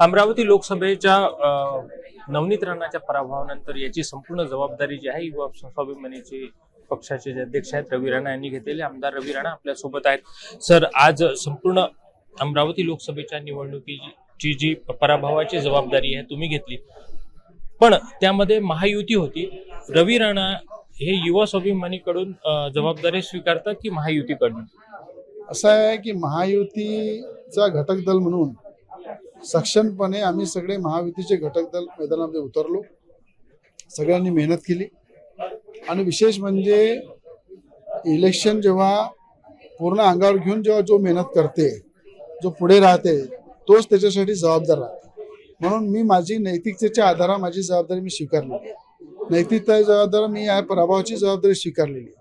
अमरावती लोकसभेच्या नवनीत राणाच्या पराभवानंतर याची संपूर्ण जबाबदारी जी आहे युवा स्वाभिमानीचे पक्षाचे जे अध्यक्ष आहेत रवी राणा यांनी घेतलेले. आमदार रवी राणा आपल्यासोबत आहेत. सर आज संपूर्ण अमरावती लोकसभेच्या निवडणुकीची जी पराभवाची जबाबदारी आहे तुम्ही घेतली. पण त्यामध्ये महायुती होती. रवी राणा हे युवा स्वाभिमानीकडून जबाबदारी स्वीकारतात की महायुतीकडून? असं आहे की महायुतीचा घटक दल म्हणून सक्षमपणे आम्ही सगळे महायुतीचे घटक दल मैदानामध्ये उतरलो. सगळ्यांनी मेहनत केली. आणि विशेष म्हणजे इलेक्शन जेव्हा पूर्ण अंगावर घेऊन जेव्हा जो मेहनत करते जो पुढे राहते तोच त्याच्यासाठी जबाबदार राहते. म्हणून मी माझी नैतिकतेच्या आधारा माझी जबाबदारी मी स्वीकारली. नैतिकता जबाबदार मी या प्रभावाची जबाबदारी स्वीकारलेली.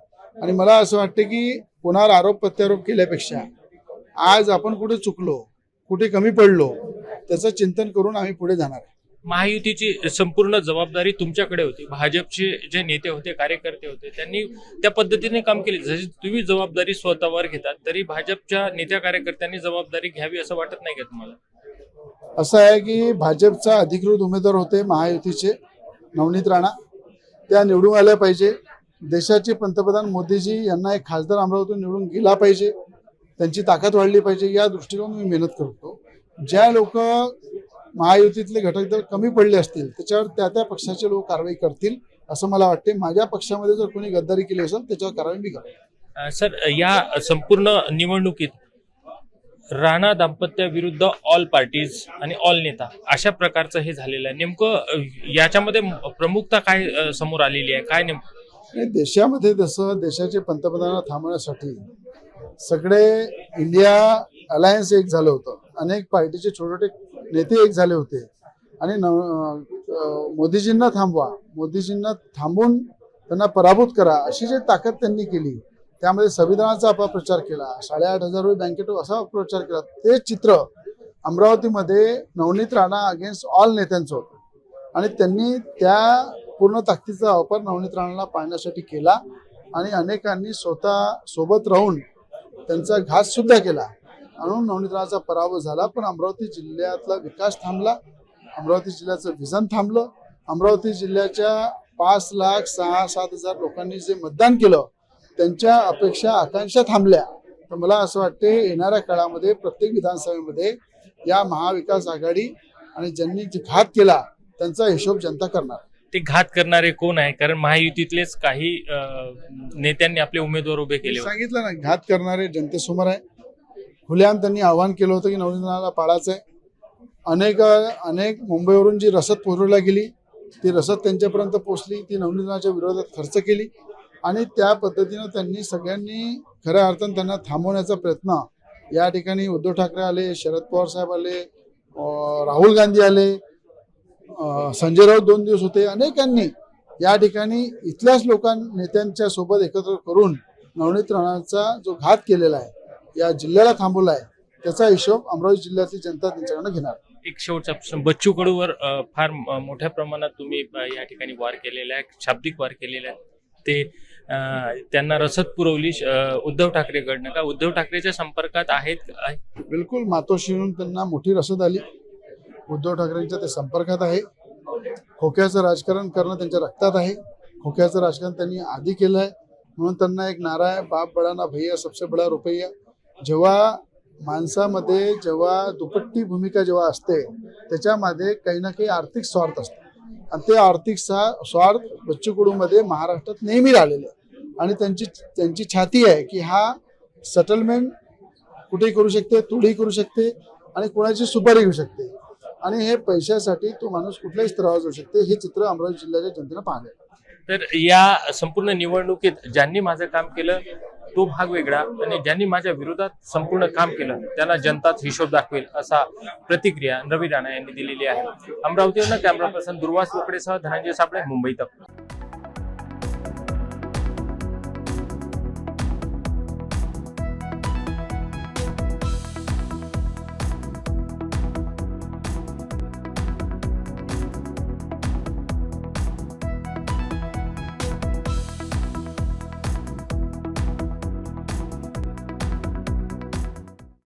आणि मला असं वाटतं की कोणावर आरोप प्रत्यारोप केल्यापेक्षा आज आपण कुठे चुकलो कुठे कमी पडलो त्याचं चिंतन करून आम्ही पुढे जाणार आहे. महायुतीची संपूर्ण जबाबदारी तुमच्याकडे होती. भाजपचे जे नेते होते कार्यकर्ते होते त्यांनी त्या पद्धतीने काम केले. जशी तुम्ही जबाबदारी स्वतःवर घेतात तरी भाजपच्या नेत्या कार्यकर्त्यांनी जबाबदारी घ्यावी असं वाटत नाही का तुम्हाला? असं आहे की भाजपचा अधिकृत उमेदवार होते महायुतीचे नवनीत राणा. त्या निवडून आल्या पाहिजे. देशाचे पंतप्रधान मोदीजी यांना एक खासदार अमरावतीतून निवडून गेला पाहिजे. त्यांची ताकद वाढली पाहिजे. या दृष्टिकोन मी मेहनत करतो. ज्या लोक महायुतीतले घटक दल कमी पडले असतील त्याच्यावर त्या त्या पक्षाचे लोक कारवाई करतील असं मला वाटते माझ्या पक्षामध्ये जर कोणी गद्दारी केली असेल त्याच्यावर कारवाई मी करेन अं, सर या संपूर्ण निवडणुकीत राणा दाम्पत्याविरुद्ध ऑल पार्टीज आणि ऑल नेता अशा प्रकारचं हे झालेलं आहे. नेमकं याच्यामध्ये प्रमुखता काय समोर आलेली आहे? काय नेमकं देशामध्ये जसं देशाचे पंतप्रधान थांबवण्यासाठी सगळे इंडिया अलायन्स एक झालं होतं. अनेक पार्टीचे छोटे छोटे नेते एक झाले होते. आणि नव मोदीजींना थांबवा. मोदीजींना थांबून त्यांना पराभूत करा अशी जी ताकद त्यांनी केली त्यामध्ये संविधानाचा अपप्रचार केला साडेआठ हजार रुपये बँकेत असा अपप्रचार केला. ते चित्र अमरावतीमध्ये नवनीत राणा अगेन्स्ट ऑल नेत्यांचं होतं. आणि त्यांनी त्या पूर्ण ताकदीचा वापर नवनीत राणाला पाहण्यासाठी केला आणि अनेकांनी स्वतः सोबत राहून त्यांचा घात सुद्धा केला. म्हणून नवनीत राणाचा पराभव झाला पण अमरावती जिल्ह्यातला विकास थांबला. अमरावती जिल्ह्याचं व्हिजन थांबलं. अमरावती जिल्ह्याच्या पाच लाख सहा सात हजार लोकांनी जे मतदान केलं त्यांच्या अपेक्षा आकांक्षा थांबल्या. तर मला असं वाटते येणाऱ्या काळामध्ये प्रत्येक विधानसभेमध्ये या महाविकास आघाडी आणि ज्यांनी जे घात केला त्यांचा हिशोब जनता करणार. ते घात करणारे कोण आहे? कारण महायुतीतलेच काही अं, नेत्यांनी आपले उमेदवार उभे केले होते. सांगितलं ना घात करणारे जनतेसमोर आहे. खुलेआम त्यांनी आवाहन केलं होतं की नवनिर्माणाला पाळायचं आहे अनेक अनेक मुंबईवरून जी रसद पुरवल्या गेली ती रसद त्यांच्यापर्यंत पोहोचली ती नवनीतनाच्या विरोधात खर्च केली आणि त्या पद्धतीनं त्यांनी सगळ्यांनी खऱ्या अर्थानं त्यांना थांबवण्याचा प्रयत्न या ठिकाणी उद्धव ठाकरे आले शरद पवार साहेब आले राहुल गांधी आले संजय राऊत दोन दिवस होते. अनेकांनी या ठिकाणी इथल्याच लोकां नेत्यांच्या सोबत एकत्र करून नवनीत राणाचा जो घात केलेला आहे या जिल्ह्याला थांबवला आहे त्याचा हिशोब अमरावती जिल्ह्यातली जनता त्यांच्याकडनं घेणार. एक शेवटचा प्रश्न बच्चू कडूवर फार मोठ्या प्रमाणात तुम्ही या ठिकाणी वार केलेला आहे शाब्दिक वार केलेला आहे. ते त्यांना रसद पुरवली उद्धव ठाकरेकडनं का? उद्धव ठाकरेच्या संपर्कात आहेत आहे? बिलकुल मातोश्रीहून त्यांना मोठी रसद आली. उद्धव ठाकरेंच्या ते संपर्कात आहे. खोक्याचं राजकारण करणं त्यांच्या रक्तात आहे. खोक्याचं राजकारण त्यांनी आधी केलं आहे म्हणून त्यांना एक नारा आहे बाप बडाना भैया सबसे बडा रुपया. जेव्हा माणसामध्ये जेव्हा दुपट्टी भूमिका जेव्हा असते त्याच्यामध्ये काही ना काही आर्थिक स्वार्थ असतो. आणि ते आर्थिक सा स्वार्थ बच्चू कडूमध्ये महाराष्ट्रात नेहमी राहिलेले आणि त्यांची त्यांची छाती आहे की हा सेटलमेंट कुठेही करू शकते तुडही करू शकते आणि कोणाची सुपारी घेऊ शकते. आणि हे पैशासाठी तो माणूस कुठल्याही स्तरावर जाऊ शकते हे चित्र अमरावती जिल्ह्याच्या जनतेनं पाहिले तर या संपूर्ण निवडणुकीत ज्यांनी माझं काम केलं तो भाग वेगळा आणि ज्यांनी माझ्या विरोधात संपूर्ण काम केलं त्यांना जनताच हिशोब दाखवेल असा प्रतिक्रिया रवी राणा यांनी दिलेली आहे. अमरावतीवरनं कॅमेरा पर्सन दुर्वास लोकडेसह धनंजय सापडे मुंबई